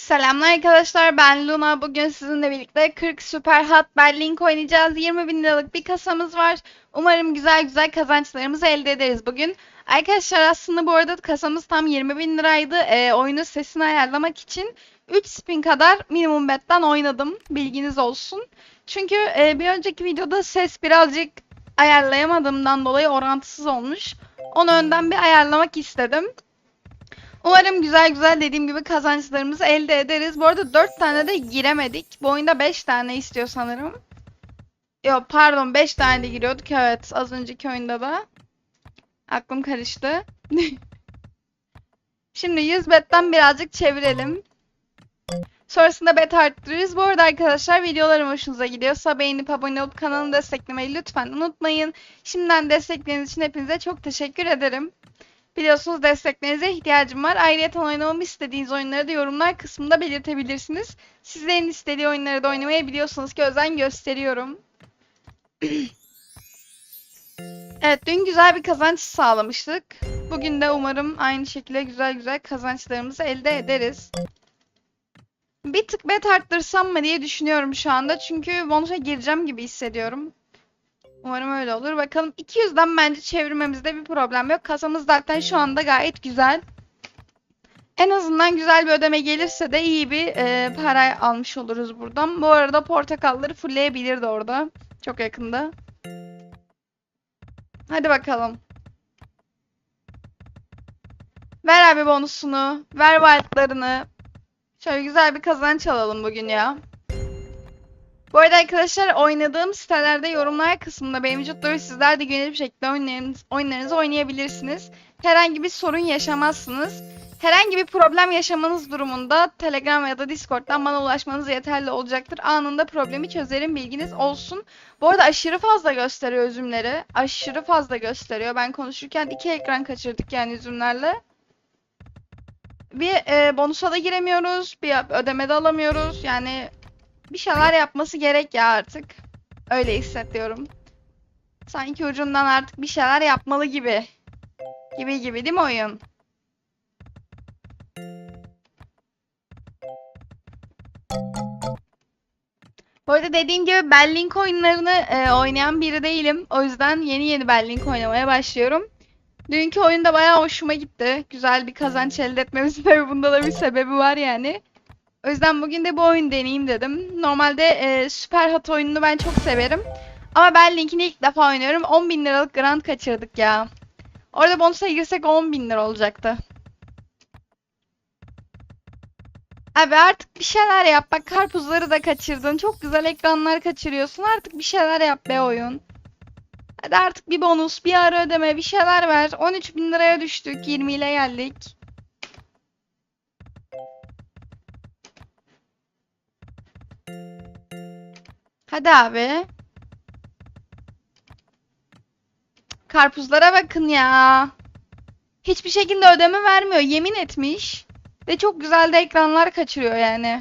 Selamlar arkadaşlar ben Luna. Bugün sizinle birlikte 40 Super Hot Berlink oynayacağız. 20 bin liralık bir kasamız var. Umarım güzel güzel kazançlarımızı elde ederiz bugün. Arkadaşlar aslında bu arada kasamız tam 20 bin liraydı. Ee, oyunun sesini ayarlamak için 3 spin kadar minimum betten oynadım. Bilginiz olsun. Çünkü e, bir önceki videoda ses birazcık ayarlayamadığımdan dolayı orantısız olmuş. Onu önden bir ayarlamak istedim. Umarım güzel güzel dediğim gibi kazançlarımızı elde ederiz. Bu arada 4 tane de giremedik. Bu oyunda 5 tane istiyor sanırım. Yok pardon 5 tane de giriyorduk evet az önceki oyunda da. Aklım karıştı. Şimdi 100 betten birazcık çevirelim. Sonrasında bet arttırırız. Bu arada arkadaşlar videolarım hoşunuza gidiyorsa beğenip abone olup kanalımı desteklemeyi lütfen unutmayın. Şimdiden destekleriniz için hepinize çok teşekkür ederim. Biliyorsunuz desteklerinize ihtiyacım var. Ayrıca oynamamı istediğiniz oyunları da yorumlar kısmında belirtebilirsiniz. Sizlerin istediği oyunları da oynamayı biliyorsunuz ki özen gösteriyorum. evet dün güzel bir kazanç sağlamıştık. Bugün de umarım aynı şekilde güzel güzel kazançlarımızı elde ederiz. Bir tık bet arttırsam mı diye düşünüyorum şu anda. Çünkü bonusa gireceğim gibi hissediyorum. Umarım öyle olur. Bakalım 200'den bence çevirmemizde bir problem yok. Kasamız zaten şu anda gayet güzel. En azından güzel bir ödeme gelirse de iyi bir e, para almış oluruz buradan. Bu arada portakalları fullleyebilirdi orada. Çok yakında. Hadi bakalım. Ver abi bonusunu. Ver wildlarını. Şöyle güzel bir kazanç alalım bugün ya. Bu arada arkadaşlar oynadığım sitelerde yorumlar kısmında benim vücutları sizler de güvenli bir şekilde oyunlarınız, oyunlarınızı oynayabilirsiniz. Herhangi bir sorun yaşamazsınız. Herhangi bir problem yaşamanız durumunda Telegram ya da Discord'dan bana ulaşmanız yeterli olacaktır. Anında problemi çözerim bilginiz olsun. Bu arada aşırı fazla gösteriyor üzümleri. Aşırı fazla gösteriyor. Ben konuşurken iki ekran kaçırdık yani üzümlerle. Bir e, bonusa da giremiyoruz. Bir ödeme de alamıyoruz. Yani bir şeyler yapması gerek ya artık. Öyle hissediyorum. Sanki ucundan artık bir şeyler yapmalı gibi. Gibi gibi değil mi oyun? Bu arada dediğim gibi Bellink oyunlarını e, oynayan biri değilim. O yüzden yeni yeni Bellink oynamaya başlıyorum. Dünkü oyunda bayağı hoşuma gitti. Güzel bir kazanç elde etmemizin tabii bunda da bir sebebi var yani. O yüzden bugün de bu oyun deneyeyim dedim. Normalde e, Süper Hot oyununu ben çok severim. Ama ben Link'ini ilk defa oynuyorum. 10 bin liralık grant kaçırdık ya. Orada bonusa girsek 10 bin lira olacaktı. Abi artık bir şeyler yap. Bak karpuzları da kaçırdın. Çok güzel ekranlar kaçırıyorsun. Artık bir şeyler yap be oyun. Hadi artık bir bonus, bir ara ödeme, bir şeyler ver. 13 bin liraya düştük. 20 ile geldik. Hadi abi. Karpuzlara bakın ya. Hiçbir şekilde ödeme vermiyor. Yemin etmiş. Ve çok güzel de ekranlar kaçırıyor yani.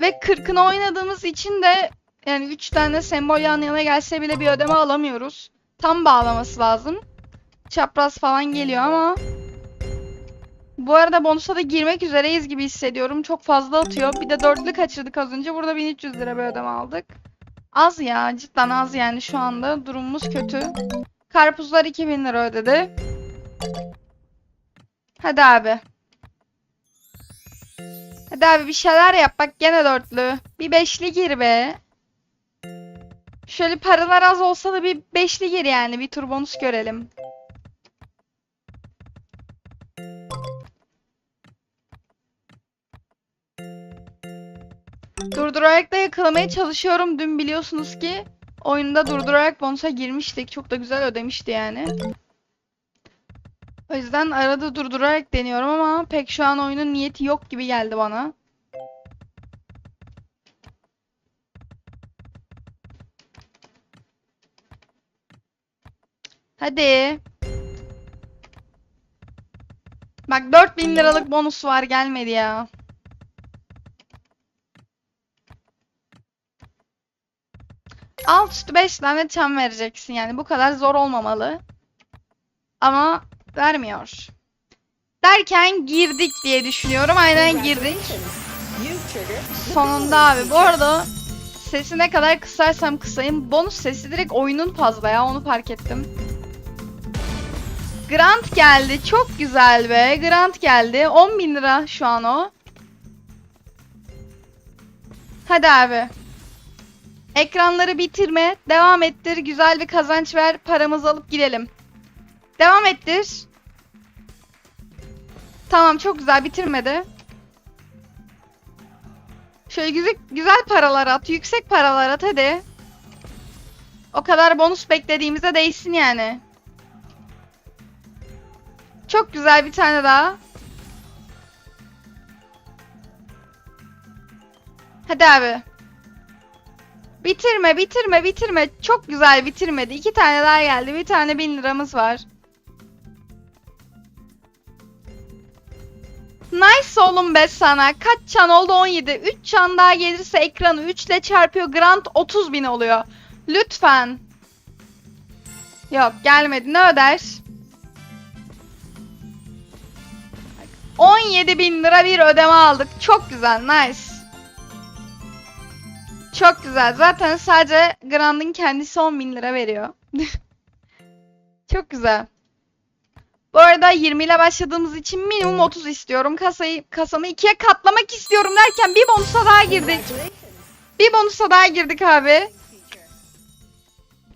Ve 40'ını oynadığımız için de yani 3 tane sembol yan yana gelse bile bir ödeme alamıyoruz. Tam bağlaması lazım. Çapraz falan geliyor ama bu arada bonusa da girmek üzereyiz gibi hissediyorum. Çok fazla atıyor. Bir de dörtlü kaçırdık az önce. Burada 1300 lira bir ödeme aldık. Az ya. Cidden az yani şu anda. Durumumuz kötü. Karpuzlar 2000 lira ödedi. Hadi abi. Hadi abi bir şeyler yap. Bak gene dörtlü. Bir beşli gir be. Şöyle paralar az olsa da bir beşli gir yani. Bir tur bonus görelim. Durdurarak da yakalamaya çalışıyorum. Dün biliyorsunuz ki oyunda durdurarak bonusa girmiştik. Çok da güzel ödemişti yani. O yüzden arada durdurarak deniyorum ama pek şu an oyunun niyeti yok gibi geldi bana. Hadi. Bak 4000 liralık bonus var gelmedi ya. Alt üstü 5 tane çam vereceksin yani bu kadar zor olmamalı. Ama vermiyor. Derken girdik diye düşünüyorum. Aynen girdik. Sonunda abi. Bu arada sesi ne kadar kısarsam kısayım. Bonus sesi direkt oyunun fazla ya. Onu fark ettim. Grant geldi. Çok güzel be. Grant geldi. 10 bin lira şu an o. Hadi abi. Ekranları bitirme. Devam ettir. Güzel bir kazanç ver. Paramızı alıp gidelim. Devam ettir. Tamam çok güzel bitirmedi. Şöyle güzel, güzel paralar at. Yüksek paralar at hadi. O kadar bonus beklediğimize değsin yani. Çok güzel bir tane daha. Hadi abi. Bitirme, bitirme, bitirme. Çok güzel bitirmedi. İki tane daha geldi. Bir tane bin liramız var. Nice oğlum be sana. Kaç çan oldu? 17. 3 çan daha gelirse ekranı 3 ile çarpıyor. Grant 30 bin oluyor. Lütfen. Yok gelmedi. Ne öder? 17 bin lira bir ödeme aldık. Çok güzel. Nice. Çok güzel. Zaten sadece Grant'ın kendisi 10 bin lira veriyor. Çok güzel. Bu arada 20 ile başladığımız için minimum 30 istiyorum. Kasayı kasamı ikiye katlamak istiyorum derken bir bonusa daha girdik. Bir bonusa daha girdik abi.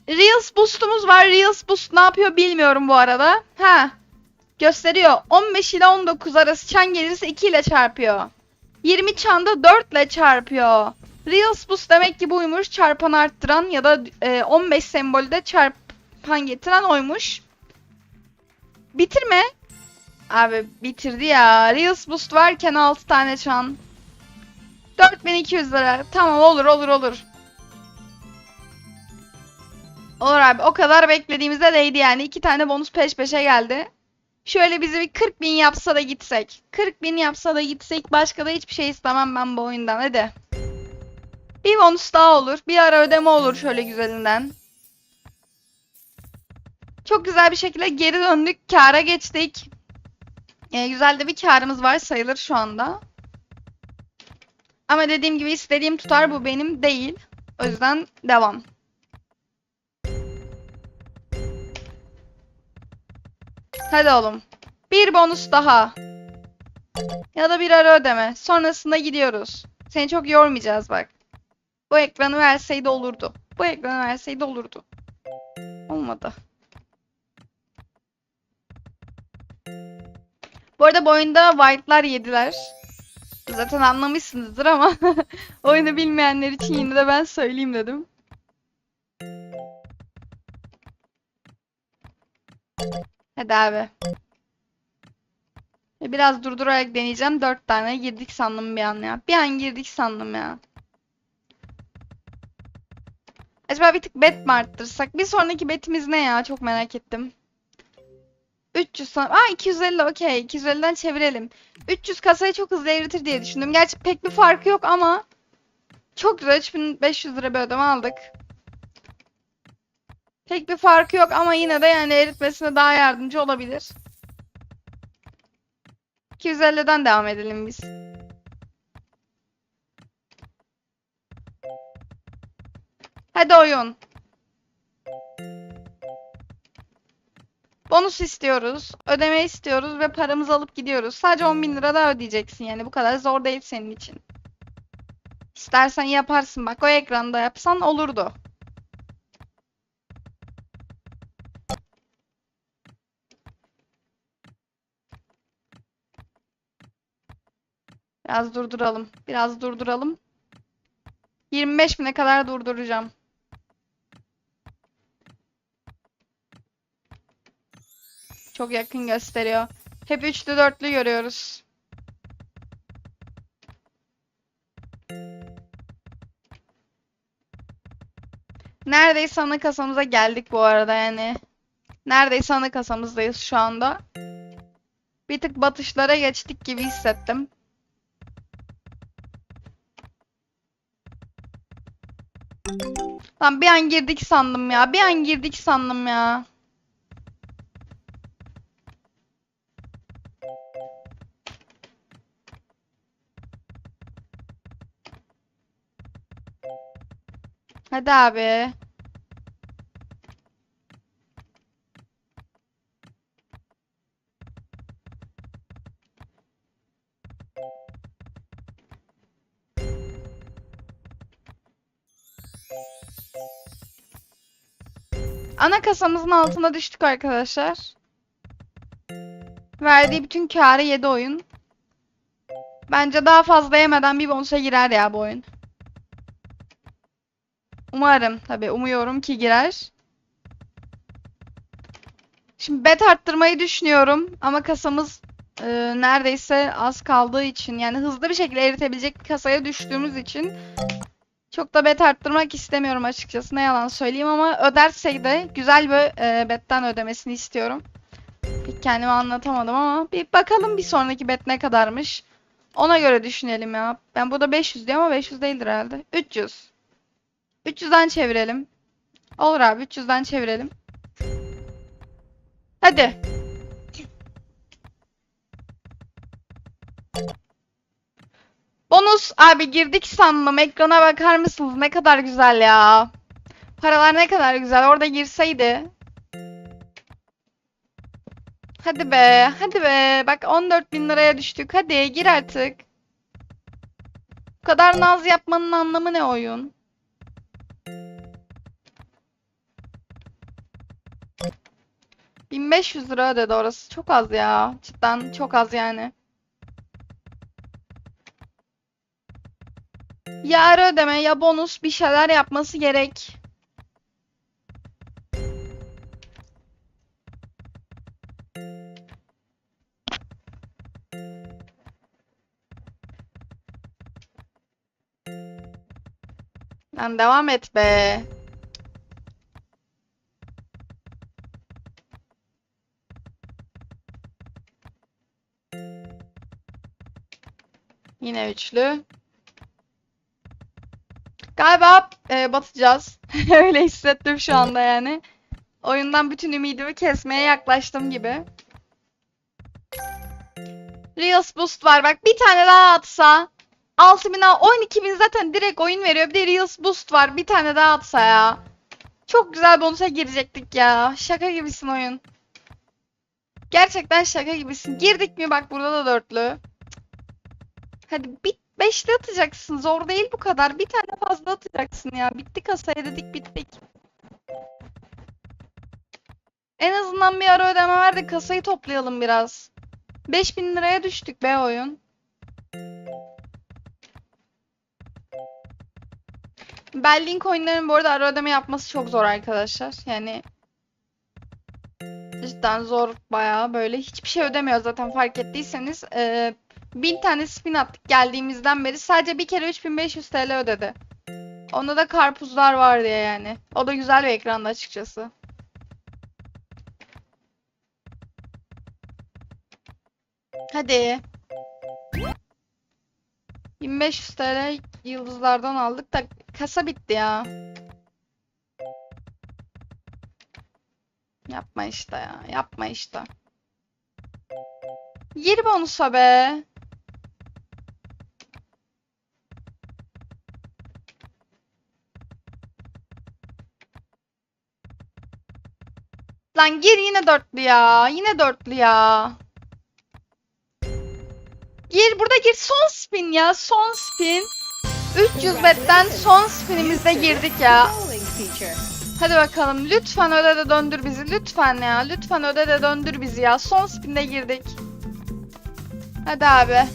Reels boost'umuz var. Reels boost ne yapıyor bilmiyorum bu arada. Ha. Gösteriyor. 15 ile 19 arası çan gelirse 2 ile çarpıyor. 20 çanda 4 ile çarpıyor. Reels boost demek ki buymuş. Çarpan arttıran ya da e, 15 sembolde çarpan getiren oymuş. Bitirme. Abi bitirdi ya. Reels Boost varken 6 tane çan. 4200 lira. Tamam olur olur olur. Olur abi. O kadar beklediğimize değdi yani. 2 tane bonus peş peşe geldi. Şöyle bizi bir 40 bin yapsa da gitsek. 40 bin yapsa da gitsek. Başka da hiçbir şey istemem ben bu oyundan. Hadi. Bir bonus daha olur. Bir ara ödeme olur şöyle güzelinden. Çok güzel bir şekilde geri döndük. Kâra geçtik. Ee, güzel de bir kârımız var sayılır şu anda. Ama dediğim gibi istediğim tutar bu benim değil. O yüzden devam. Hadi oğlum. Bir bonus daha. Ya da bir ara ödeme. Sonrasında gidiyoruz. Seni çok yormayacağız bak. Bu ekranı verseydi olurdu. Bu ekranı verseydi olurdu. Olmadı. Bu arada bu oyunda white'lar yediler. Zaten anlamışsınızdır ama oyunu bilmeyenler için yine de ben söyleyeyim dedim. Hadi abi. Biraz durdurarak deneyeceğim. Dört tane girdik sandım bir an ya. Bir an girdik sandım ya. Acaba bir tık bet mi arttırsak? Bir sonraki betimiz ne ya? Çok merak ettim. 300 son... Aa 250 okey. 250'den çevirelim. 300 kasayı çok hızlı eritir diye düşündüm. Gerçi pek bir farkı yok ama çok güzel 3500 lira bir ödeme aldık. Pek bir farkı yok ama yine de yani eritmesine daha yardımcı olabilir. 250'den devam edelim biz. Hadi oyun. Bonus istiyoruz. Ödeme istiyoruz ve paramızı alıp gidiyoruz. Sadece 10 bin lira daha ödeyeceksin yani. Bu kadar zor değil senin için. İstersen yaparsın. Bak o ekranda yapsan olurdu. Biraz durduralım. Biraz durduralım. 25 bine kadar durduracağım. Çok yakın gösteriyor. Hep üçlü dörtlü görüyoruz. Neredeyse ana kasamıza geldik bu arada yani. Neredeyse ana kasamızdayız şu anda. Bir tık batışlara geçtik gibi hissettim. Lan bir an girdik sandım ya. Bir an girdik sandım ya. Hadi abi. Ana kasamızın altına düştük arkadaşlar. Verdiği bütün kârı yedi oyun. Bence daha fazla yemeden bir bonusa girer ya bu oyun. Umarım tabii umuyorum ki girer. Şimdi bet arttırmayı düşünüyorum ama kasamız e, neredeyse az kaldığı için yani hızlı bir şekilde eritebilecek bir kasaya düştüğümüz için çok da bet arttırmak istemiyorum açıkçası ne yalan söyleyeyim ama ödersek de güzel bir e, betten ödemesini istiyorum. Pek kendimi anlatamadım ama bir bakalım bir sonraki bet ne kadarmış. Ona göre düşünelim ya. Ben burada 500 diyor ama 500 değildir herhalde. 300. 300'den çevirelim. Olur abi 300'den çevirelim. Hadi. Bonus abi girdik sandım. Ekrana bakar mısınız? Ne kadar güzel ya. Paralar ne kadar güzel. Orada girseydi. Hadi be. Hadi be. Bak 14 bin liraya düştük. Hadi gir artık. Bu kadar naz yapmanın anlamı ne oyun? ...1500 lira ödedi orası. Çok az ya. Cidden çok az yani. Ya ödeme ya bonus bir şeyler yapması gerek. Lan devam et be. Üçlü. Galiba e, batacağız. Öyle hissettim şu anda yani. Oyundan bütün ümidimi kesmeye yaklaştım gibi. Reels Boost var. Bak bir tane daha atsa 6000 12000 zaten direkt oyun veriyor. Bir de Reels Boost var. Bir tane daha atsa ya. Çok güzel bonusa girecektik ya. Şaka gibisin oyun. Gerçekten şaka gibisin. Girdik mi bak burada da dörtlü. Hadi bir beşli atacaksın. Zor değil bu kadar. Bir tane fazla atacaksın ya. Bitti kasaya dedik bittik. En azından bir ara ödeme ver de kasayı toplayalım biraz. 5000 liraya düştük be oyun. Berlin coinlerin bu arada ara ödeme yapması çok zor arkadaşlar. Yani cidden zor bayağı böyle. Hiçbir şey ödemiyor zaten fark ettiyseniz. Ee, 1000 tane spin attık geldiğimizden beri. Sadece bir kere 3500 TL ödedi. Onda da karpuzlar var diye yani. O da güzel bir ekranda açıkçası. Hadi. 1500 TL yıldızlardan aldık da kasa bitti ya. Yapma işte ya. Yapma işte. Gir bonusa be. Lan gir yine dörtlü ya. Yine dörtlü ya. Gir burada gir son spin ya. Son spin. 300 betten son spinimizde girdik ya. Hadi bakalım. Lütfen öde de döndür bizi. Lütfen ya. Lütfen öde de döndür bizi ya. Son spinde girdik. Hadi abi.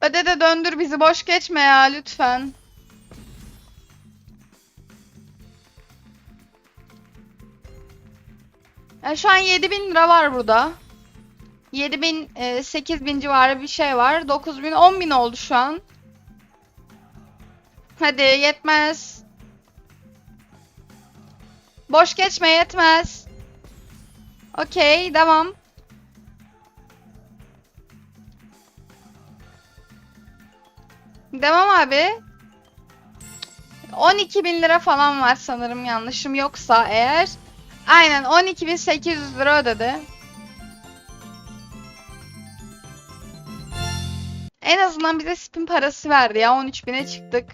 Öde de döndür bizi. Boş geçme ya lütfen. Ya şu an 7000 lira var burada. 7000, e, 8000 civarı bir şey var. 9000, 10000 oldu şu an. Hadi yetmez. Boş geçme yetmez. Okey devam. Devam abi. 12 bin lira falan var sanırım yanlışım yoksa eğer. Aynen 12.800 lira ödedi. En azından bize spin parası verdi ya 13.000'e çıktık.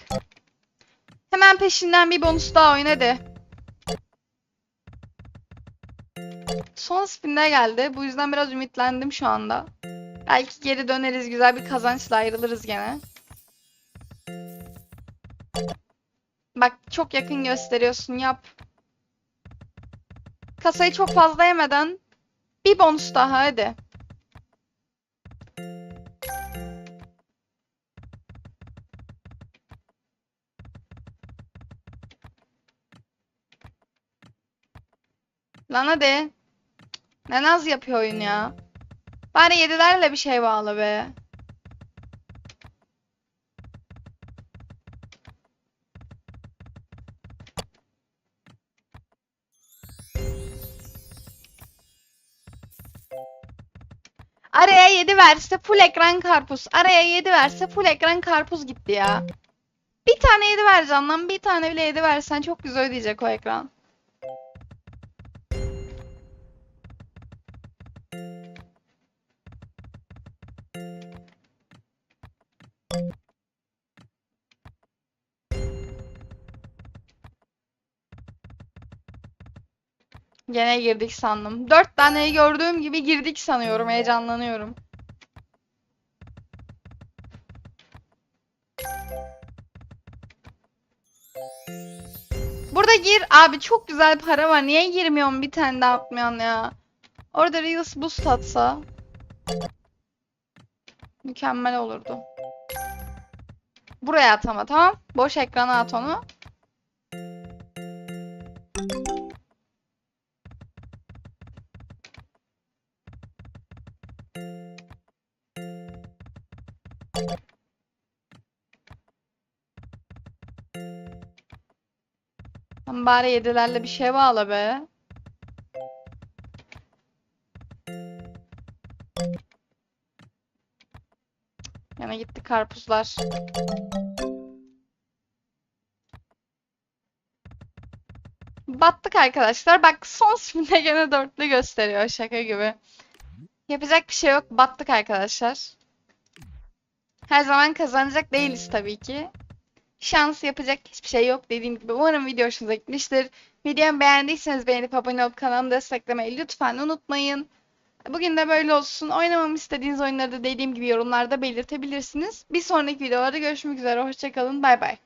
Hemen peşinden bir bonus daha oyun hadi. Son spinde geldi. Bu yüzden biraz ümitlendim şu anda. Belki geri döneriz. Güzel bir kazançla ayrılırız gene. Bak çok yakın gösteriyorsun. Yap. Kasayı çok fazla yemeden bir bonus daha hadi. Lan hadi. Ne naz yapıyor oyun ya. Bari yedilerle bir şey bağla be. Verse full ekran karpuz. Araya 7 verse full ekran karpuz gitti ya. Bir tane 7 vereceğim lan. Bir tane bile 7 versen çok güzel ödeyecek o ekran. Gene girdik sandım. Dört taneyi gördüğüm gibi girdik sanıyorum. Heyecanlanıyorum. Gir. Abi çok güzel para var. Niye girmiyorsun bir tane daha atmıyorsun ya? Orada Reels boost atsa. Mükemmel olurdu. Buraya at ama tamam. Boş ekrana at onu. Bari yedilerle bir şey bağla be. Yana gitti karpuzlar. Battık arkadaşlar. Bak son spinde gene dörtlü gösteriyor şaka gibi. Yapacak bir şey yok. Battık arkadaşlar. Her zaman kazanacak değiliz tabii ki. Şans yapacak hiçbir şey yok dediğim gibi. Umarım video hoşunuza gitmiştir. Videomu beğendiyseniz beğenip abone olup kanalımı desteklemeyi lütfen unutmayın. Bugün de böyle olsun. Oynamamı istediğiniz oyunları da dediğim gibi yorumlarda belirtebilirsiniz. Bir sonraki videolarda görüşmek üzere. Hoşçakalın. Bay bay.